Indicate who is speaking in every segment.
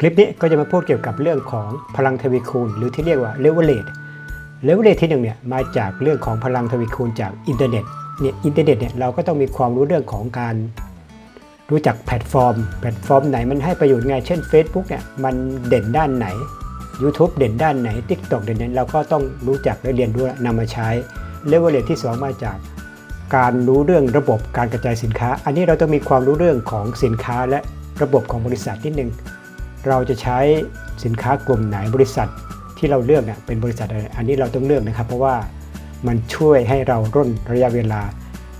Speaker 1: คลิปนี้ก็จะมาพูดเกี่ยวกับเรื่องของพลังทวีคูณ หรือที่เรียกว่า leverage leverage ที่หนึ่งเนี่ยมาจากเรื่องของพลังทวีคูณจากอินเทอร์เน็ตเนี่ยอินเทอร์เน็ตเนี่ยเราก็ต้องมีความรู้เรื่องของการรู้จักแพลตฟอร์ม แพลตฟอร์มไหนมันให้ประโยชน์ไง เช่น Facebook เนี่ยมันเด่นด้านไหน YouTube เด่นด้านไหน TikTok เด่นนั้นเราก็ต้องรู้จักและเรียนรู้นำมาใช้ leverage ที่สองมาจากการรู้เรื่องระบบการกระจายสินค้า อันนี้เราต้องมีความรู้เรื่องของสินค้าและระบบของบริษัทนิดนึง เราจะใช้สินค้ากลุ่มไหนบริษัทที่เราเลือกเนี่ยเป็นบริษัทอะไรอันนี้เราต้องเลือกนะครับ เพราะว่ามันช่วยให้เราร่นระยะเวลา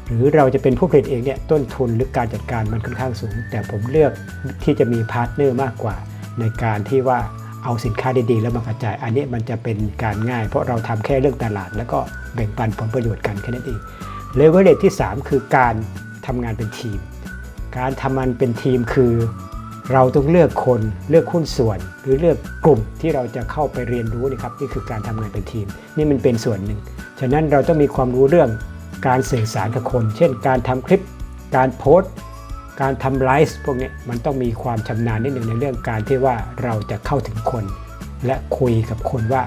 Speaker 1: หรือเราจะเป็นผู้ผลิตเองเนี่ยต้นทุนหรือการจัดการมันค่อนข้างสูง แต่ผมเลือกที่จะมีพาร์ทเนอร์มากกว่า ในการที่ว่าเอาสินค้าดีๆ แล้วมากระจาย อันนี้มันจะเป็นการง่าย เพราะเราทำแค่เรื่องตลาด แล้วก็แบ่งปันผลประโยชน์กันแค่นั้นเองเลเวลเลที่ 3 คือการทำงานเป็นทีม การทำงานเป็นทีมคือ เราต้องเลือกคนเลือกหุ้นส่วน หรือเลือกกลุ่มที่เราจะเข้าไปเรียนรู้นี่ครับนี่คือการทำงานเป็นทีม นี่มันเป็นส่วนหนึ่ง ฉะนั้นเราต้องมีความรู้เรื่องการสื่อสารกับคน เช่น การทำคลิป การโพสต์ การทำไลฟ์พวกนี้มันต้องมีความชำนาญนิดหนึ่งในเรื่องการที่ว่าเราจะเข้าถึงคน และคุยกับคนว่า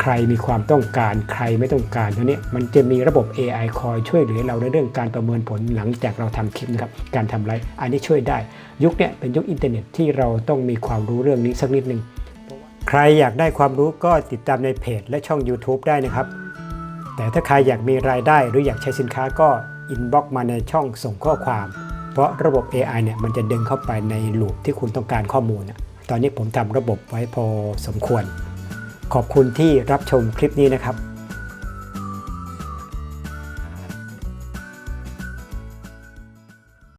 Speaker 1: ใครมีความต้องการใครไม่ต้องการทีนี้มันจะมีระบบ AI คอยช่วยเหลือเราในเรื่องการประเมินผลหลังจากเราทำคลิปนะครับการทำไลฟ์อันนี้ช่วยได้ ยุคนี้เป็นยุคอินเทอร์เน็ตที่เราต้องมีความรู้เรื่องนี้สักนิดหนึ่งใครอยากได้ความรู้ก็ติดตามในเพจและช่อง YouTube ได้นะครับ แต่ถ้าใครอยากมีรายได้หรืออยากใช้สินค้าก็อินบ็อกมาในช่องส่งข้อความ เพราะระบบ AI เนี่ยมันจะดึงเข้าไปในลูปที่คุณต้องการข้อมูลตอนนี้ผมทำระบบไว้พอสมควร ขอบคุณที่รับชมคลิปนี้นะครับ